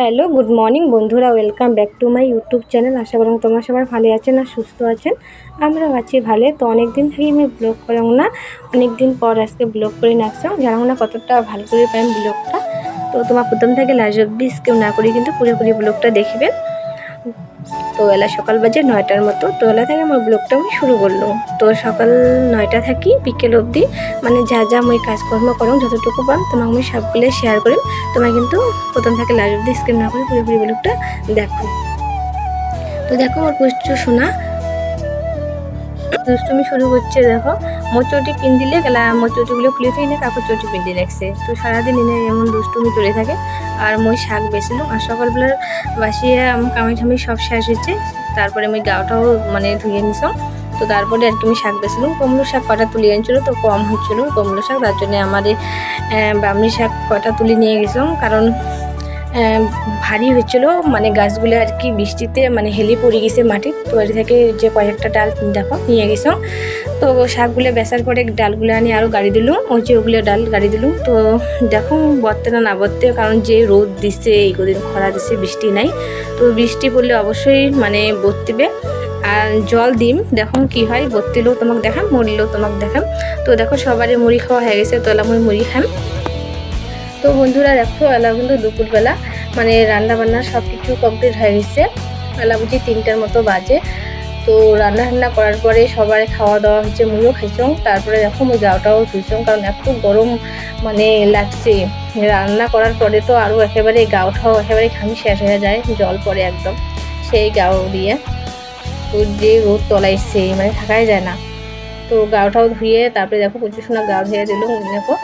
Hello, good morning বন্ধুরা, welcome back to my YouTube channel. আশা করুন তোমরা সবাই ভালো আছেন আর সুস্থ আছেন। আমরাও আছি ভালো। তো অনেক দিন থেকে আমি ব্লগ করাম না অনেক দিন পর আজকে ব্লগ করে নাকছাম জানাম না কতটা ভালো করে পাই ব্লগটা তো তোমার প্রথম থেকে লাস্ট অব্দি কেউ না করে কিন্তু পুরোপুরি ব্লগটা দেখবে। তো বেলা সকাল বাজে নয়টার মতো। তো এলা থেকে আমার ব্লগটা আমি শুরু করল। তো সকাল নয়টা থাকি, বিকেল অবধি। মানে যা যা আমি কাজকর্ম করো যতটুকু পাম, তোমাকে আমি সবগুলো শেয়ার করিম। তোমার কিন্তু প্রথম থেকে লাইভ অবধি স্ক্রিন না করে পুরোপুরি ব্লগটা দেখো। তো দেখো আমার পুষ্টি শোনা। দুষ্টুমি শুরু হচ্ছে, দেখো। মোর চটি পিন দিলে গেলা মোর চটিগুলো খুলে থেকে কাপড় চটি পিন দিয়ে রাখছে। তো সারাদিন এনে এমন দুষ্টুমি চলে থাকে। আর মই শাক বেছিলাম, আর সকালবেলার বাসিয়ে আমার কামাই ঠামি সব শেষ হয়েছে। তারপরে আমি গাওটাও মানে ধুয়ে নিছাম। তো তারপরে আর কি আমি শাক বেছিলাম। কমলো শাক কটা তুলে আনছিল, তো কম হচ্ছিল কমলো শাক। তার জন্য আমার বামনি শাক কটা তুলে নিয়ে গেছিলাম। কারণ ভারী হচ্ছিল মানে গাছগুলো আর কি বৃষ্টিতে মানে হেলে পড়ে গেছে মাটি তো এর থেকে যে কয়েকটা ডাল দেখো, নিয়ে গেছো। তো শাকগুলো বেচার পরে ডালগুলো আনি আরও গাড়ি দিলুম ওই যে ওগুলো ডাল গাড়ি দিলুম তো দেখো বর্তে না না বর্তে কারণ যে রোদ দিচ্ছে এই কদিন খরা দিচ্ছে বৃষ্টি নাই। তো বৃষ্টি পড়লে অবশ্যই মানে বর্তিবে। আর জল দিম, দেখো কি হয়, বর্তিলেও তোমাকে দেখাম, মরিলেও তোমাকে দেখাম। তো দেখো সবারই মুড়ি খাওয়া হয়ে গেছে, তো এলা মুই মুড়ি খাম। তো বন্ধুরা দেখো এলা কিন্তু দুপুরবেলা মানে রান্না বান্না সব কিছু কমপ্লিট হয়ে গেছে। এলা বুঝি তিনটার মতো বাজে। তো রান্না রান্না করার পরে সবার খাওয়া দাওয়া হচ্ছে মুড়িও খাইছং তারপরে দেখো মুই গাওটাও ধুইছং কারণ এত গরম মানে লাগছে। রান্না করার পরে তো আরও একেবারে গাওটাও একেবারে খামি শেষ হয়ে যায়, জল পড়ে একদম সেই গাও দিয়ে। তো যে রোদ তলাইছে মানে থাকাই যায় না। তো গাওটাও ধুয়ে, তারপরে দেখো প্রচুর সোনা গাও ধুয়ে দিল, দেখো।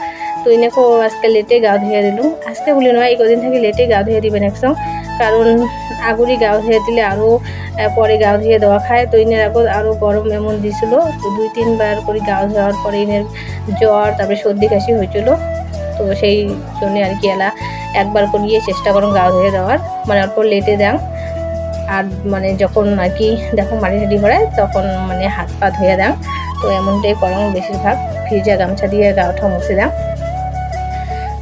তো এনেকো আজকে লেটে গা ধুয়ে দিলুম আজকে বলি নয় এই কদিন থেকে লেটে গা ধুয়ে দিবেন একসং কারণ আগুরি গা ধুয়ে দিলে আরও পরে গা ধুয়ে দেওয়া খায়। তো ইনের আগত আরও গরম এমন দিছিল। তো দুই, তিনবার করে গা ধোয়ার পরে ইনের জ্বর, তারপরে সর্দি কাশি হয়েছিল। তো সেই জন্য আর কি এলা, একবার করিয়ে চেষ্টা করুন গা ধুয়ে দেওয়ার। মানে অল্প লেটে দেন। আর মানে যখন আর কি দেখো মাটি টাটি ভরায় তখন মানে হাত পা ধুয়ে দেন। তো এমনটাই করং বেশিরভাগ। ফ্রিজে গামছা দিয়ে গাওটা মুছে দেন।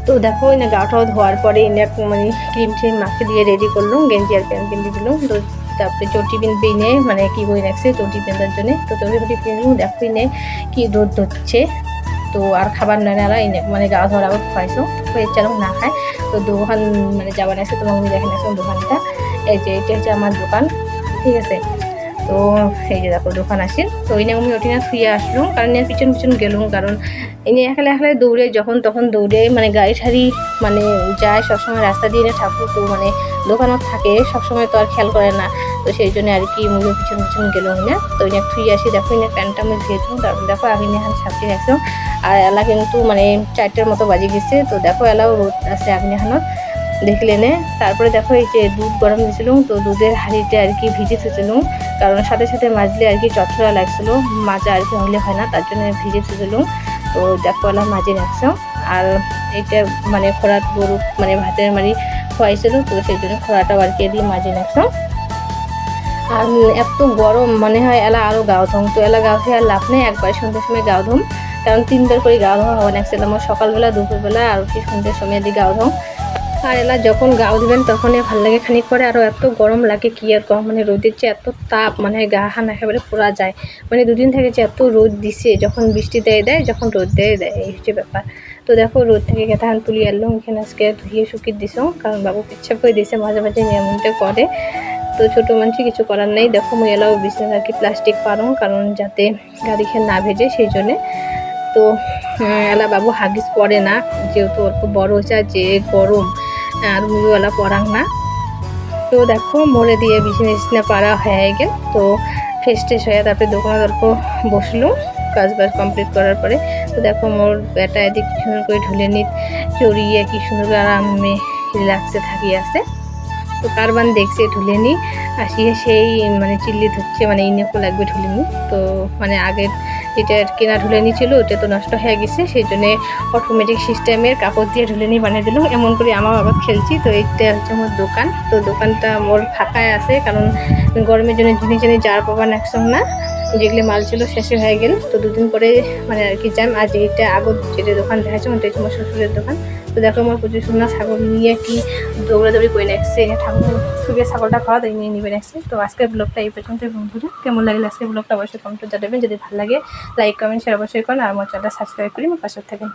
তো দেখো এনে গাটাও ধোয়ার পরে এনে মানে ক্রিম ট্রিম মাখে দিয়ে রেডি করলাম, গেঞ্জি আর প্যান্ট কিনে দিলাম। তো তারপরে চটি পিনে মানে কি বই রাখছে, চটি পেন্দার জন্য। তো চটি ফটি পিনলাম দেখো এনে কি রোদ ধরছে। তো আর খাবার না এনে মানে গা ধোয়ার আগত হয়ে চালক না খায়। তো দোকান মানে যাবার আছে আমি দেখে নিয়েছিলাম দোকানটা এই যে, এটা হচ্ছে আমার দোকান, ঠিক আছে? তো এই যে দেখো, দোকান আসেন তো এনে আমি ওটি না থুয়ে আসলাম। কারণ এর পিছন পিছন গেলাম, কারণ এনে একালে একালে দৌড়ে, যখন তখন দৌড়ে মানে গাড়ি ঠাড়ি মানে যায় সবসময় রাস্তা দিয়ে এনে ঠাকুর তো মানে দোকানও থাকে, সবসময় তো আর খেয়াল করে না। তো সেই জন্য আর কি মুখে পিছন পিছন গেলাম না। তো এনে থুই আসি, দেখো এনে প্যান্টটা আমি ধুয়েছিলাম তারপর দেখো আমি এখন সাপটি রাখছিলাম আর এলা কিন্তু মানে চারটের মতো বাজে গেছে। তো দেখো এলাও রোদ আছে আপনি এখনত দেখলে নে। তারপরে দেখো এই যে দুধ গরম দিয়েছিলাম তো দুধের হাঁড়িতে আর কি ভিজে থুছিলাম কারণ সাথে সাথে মাজলে আর কি চটচড়া লাগছিল। মাজা আর কি হলে হয় না, তার জন্য ভিজে থুছিলাম তো দেখো এলা মাঝে রাখছো। আর এটা মানে খোরাত গরু মানে ভাতের মারি খোয়াইছিল, তো সেই জন্য খোরাটাও আর কি দিয়ে মাঝে রাখছো। আর এত গরম, মনে হয় এলা আরও গাও ধম। তো এলা গাও আর লাভ নেই, একবার সন্ধ্যের সময় গাও ধম। কারণ তিনবার করে গাও ধোয়া হওয়া লাগছিল আমার সকালবেলা, দুপুরবেলা, আর কি সন্ধ্যের সময় দিয়ে গাও ধম। আর এলা যখন গাও দিবেন তখনই ভালো লাগে খানিক পরে। আরও এত গরম লাগে কি আর কম মানে রোদের যে এত তাপ মানে গা হান একেবারে পোড়া যায়। মানে দুদিন থেকে যে এত রোদ দিছে, যখন বৃষ্টি দেয় দেয়, যখন রোদ দেয় দেয়, এই হচ্ছে ব্যাপার। তো দেখো রোদ থেকে কেতাহান তুলি আনলাম এখানে আজকে ধুয়ে শুকিয়ে দিস কারণ বাবু পেচ্ছাপ করে দিছে, মাঝে মাঝে এমনটা করে। তো ছোটো মানুষ কিছু করার নেই। দেখো মই এলাও বিছনা আর কি প্লাস্টিক পারো কারণ যাতে গাড়ি খেয়ে না ভেজে, সেই জন্যে। তো এলা বাবু হাগিস পরে না, যেহেতু অল্প বড় হয়েছে যে গরম। আর মুড়িওয়ালা পরাং না। তো দেখো, মোড়ে দিয়ে বিছনা পাড়া হয়ে গেল। তো ফ্রেশ ট্রেশ হয়ে তারপরে দোকানে অল্প বসল, কাজ বাজ কমপ্লিট করার পরে। তো দেখো, মোর বেটা এদিক কি সুন্দর করে ঢুলে নিত চড়িয়ে কি সুন্দর করে আরামে রিল্যাক্সে থাকি আছে। তো কারবান দেখছে, ঢুলে নি আসিয়ে সেই মানে চিল্লি ধরছে মানে ইনেকো লাগবে ঢুলে নি তো মানে আগের যেটা কেনা ঢুলে নিয়েছিল, ওটা তো নষ্ট হয়ে গেছে, সেই জন্য অটোমেটিক সিস্টেমের কাপড় দিয়ে ঢুলে নিয়ে বানিয়ে দিলাম। এমন করে আমার বাবা খেলছি, তো এইটা হচ্ছে আমার দোকান। তো দোকানটা মোর ফাঁকায় আছে, কারণ গরমের জন্য জিনিস জিনিস যার পাবা একসঙ্গে না। যেগুলি মাল ছিল শেষে হয়ে গেল। তো দুদিন পরে মানে আর কি যাম আর যেটা আগত যেটা দোকান দেখাচ্ছে, ওটা হচ্ছে আমার শ্বশুরের দোকান। তো দেখো আমার প্রচুর সুন্দর ছাগল নিয়ে কি দৌড়াদৌড়ি করে নেছে ঠাকুর সুখে ছাগলটা খাওয়া তাই নিয়ে নিবে নেছে তো আজকের ব্লগটা এই পর্যন্ত বন্ধুরা। কেমন লাগলে আজকের ব্লগটা অবশ্যই কমেন্টে জানাবেন। যদি ভালো লাগে লাইক কমেন্ট শেয়ার অবশ্যই করেন। আর আমার চ্যানেলটা সাবস্ক্রাইব করি আমার পাশে থাকেন